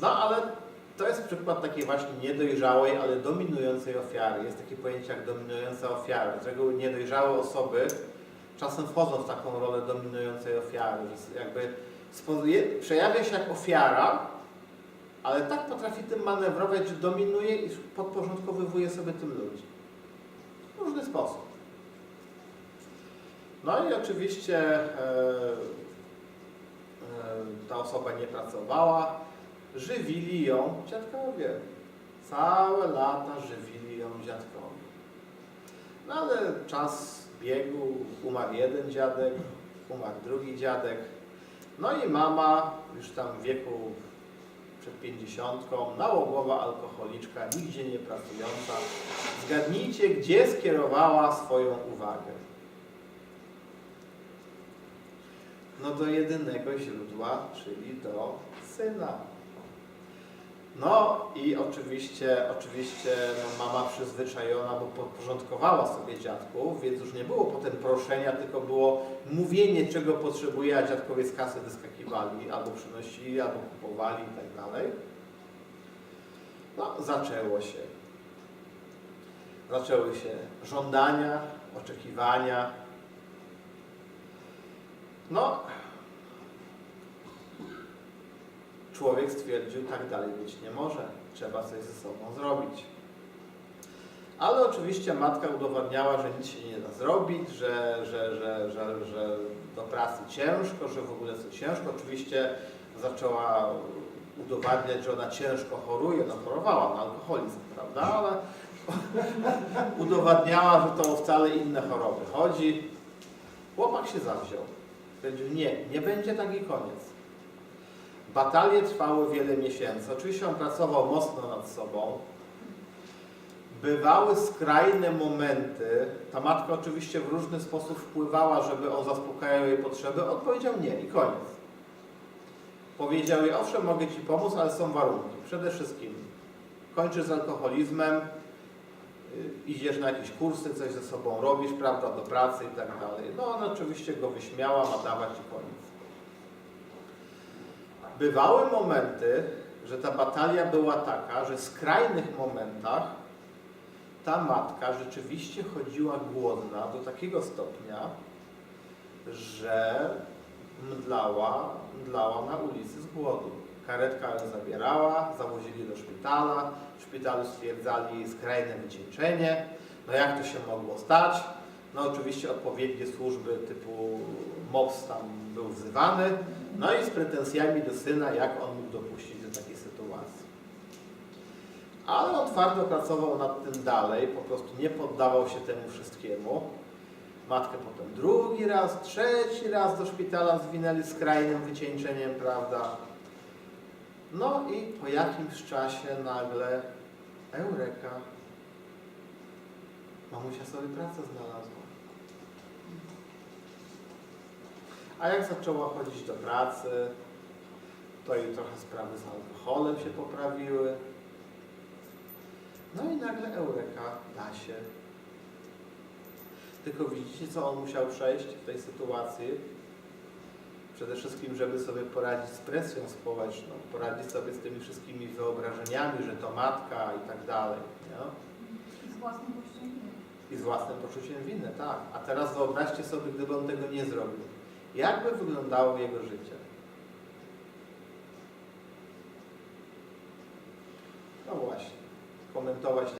No ale to jest przykład takiej właśnie niedojrzałej, ale dominującej ofiary. Jest takie pojęcie jak dominująca ofiara. Z reguły niedojrzałe osoby czasem wchodzą w taką rolę dominującej ofiary. Że jakby przejawia się jak ofiara, ale tak potrafi tym manewrować, że dominuje i podporządkowywuje sobie tym ludzi. W różny sposób. No i oczywiście e, e, ta osoba nie pracowała, żywili ją dziadkowie. Całe lata żywili ją dziadkowie. No ale czas biegł, umarł jeden dziadek, umarł drugi dziadek. No i mama już tam w wieku przed pięćdziesiątką, nałogowa alkoholiczka, nigdzie nie pracująca. Zgadnijcie, gdzie skierowała swoją uwagę. No do jedynego źródła, czyli do syna. No i oczywiście, oczywiście no mama przyzwyczajona, bo podporządkowała sobie dziadków, więc już nie było potem proszenia, tylko było mówienie, czego potrzebuje, a dziadkowie z kasy wyskakiwali, albo przynosili, albo kupowali i tak dalej. No, zaczęło się. Zaczęły się żądania, oczekiwania. No, człowiek stwierdził, tak dalej być nie może, trzeba coś ze sobą zrobić. Ale oczywiście matka udowadniała, że nic się nie da zrobić, że, że, że, że, że do pracy ciężko, że w ogóle co ciężko. Oczywiście zaczęła udowadniać, że ona ciężko choruje, no chorowała na alkoholizm, prawda, ale udowadniała, że to o wcale inne choroby chodzi. Chłopak się zawziął. Stwierdził, nie, nie będzie tak i koniec. Batalie trwały wiele miesięcy. Oczywiście on pracował mocno nad sobą. Bywały skrajne momenty. Ta matka oczywiście w różny sposób wpływała, żeby on zaspokajał jej potrzeby. On powiedział nie i koniec. Powiedział jej, owszem, mogę Ci pomóc, ale są warunki. Przede wszystkim kończysz z alkoholizmem, y, idziesz na jakieś kursy, coś ze sobą robisz, prawda, do pracy i tak dalej. No ona oczywiście go wyśmiała, ma dawać i koniec. Bywały momenty, że ta batalia była taka, że w skrajnych momentach ta matka rzeczywiście chodziła głodna do takiego stopnia, że mdlała, mdlała na ulicy z głodu. Karetka ją zabierała, zawozili do szpitala, w szpitalu stwierdzali skrajne wycieńczenie. No jak to się mogło stać? No oczywiście odpowiednie służby typu MOPS tam był wzywany, no i z pretensjami do syna, jak on mógł dopuścić do takiej sytuacji. Ale on twardo pracował nad tym dalej, po prostu nie poddawał się temu wszystkiemu. Matkę potem drugi raz, trzeci raz do szpitala zwinęli skrajnym wycieńczeniem, prawda? No i po jakimś czasie nagle Eureka. Mamusia sobie pracę znalazła. A jak zaczęła chodzić do pracy, to jej trochę sprawy z alkoholem się poprawiły. No i nagle Eureka da się. Tylko widzicie, co on musiał przejść w tej sytuacji? Przede wszystkim, żeby sobie poradzić z presją społeczną, poradzić sobie z tymi wszystkimi wyobrażeniami, że to matka i tak dalej. Nie? I z własnym winy. I z własnym poczuciem winy, tak. A teraz wyobraźcie sobie, gdyby on tego nie zrobił. Jak by wyglądało jego życie? No właśnie, komentować